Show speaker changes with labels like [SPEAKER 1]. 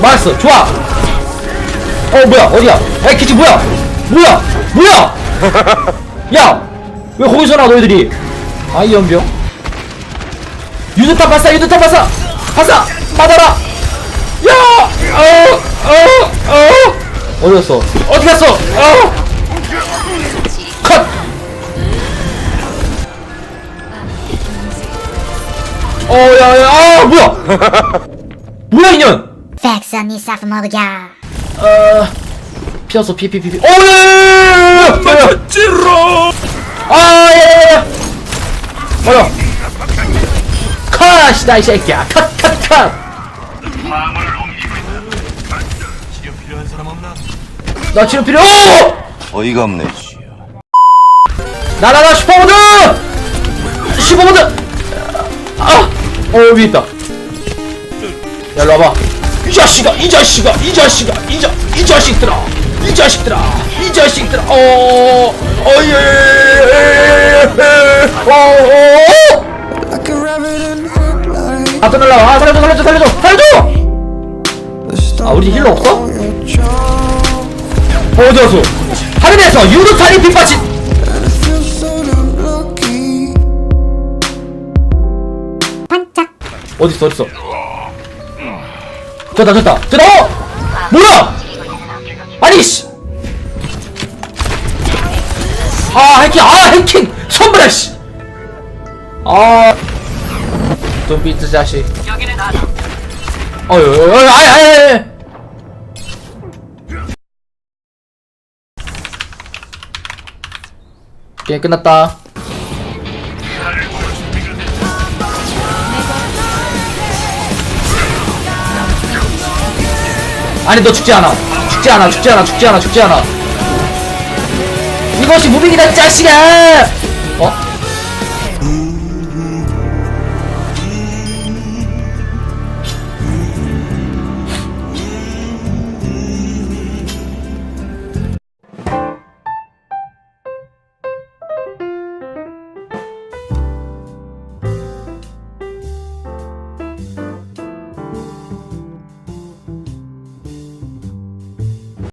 [SPEAKER 1] 맞았어. 좋아. 어 뭐야? 어디야? 야 키치 뭐야? 뭐야? 뭐야? 야왜 거기서 나와 너희들이? 아이 연병. 유도탄 발사 유도탄 발사. 발사! 받아라! 야 어어어. 어디 갔어? 어디 갔어? 어 어야야 아 뭐야? 뭐야 인연?
[SPEAKER 2] Fäxan i Safmorga.
[SPEAKER 1] 어 피었어 피피피피. 오야야야야야야
[SPEAKER 3] 찌러
[SPEAKER 1] 아야야야 뭐야? 컷이다 이 새끼야. 컷컷컷?
[SPEAKER 3] 나
[SPEAKER 1] 치료 필요 오
[SPEAKER 4] 어이가 없네.
[SPEAKER 1] 나나나 슈퍼모드! 슈퍼모드! 아 어 위에 있다. 야 일로 와봐. 이 자식아 이 자식아 이 자식아 이 자 이 자식들아 이 자식들아 이 자식들아. 어 어예 어어.
[SPEAKER 5] Like a rabbit in headlights.
[SPEAKER 1] 아또 날라와. 아 살려줘 살려줘 살려줘 살려줘. 아 우리 힐러 없어? 어디 갔어? 하늘에서 유로탄이 빗받친 어딨어 어딨어? 됐다 됐다. 됐다! 어! 뭐야! 아니 씨! 아 해킹 아 해킹! 선물해 씨아. 돈비트 자식 어이 어이 어이 아이 아이 아이. 게임 끝났다 아니 너 죽지 않아. 죽지 않아 죽지 않아 죽지 않아 죽지 않아. 이것이 무빙이다 이 자식아! 어?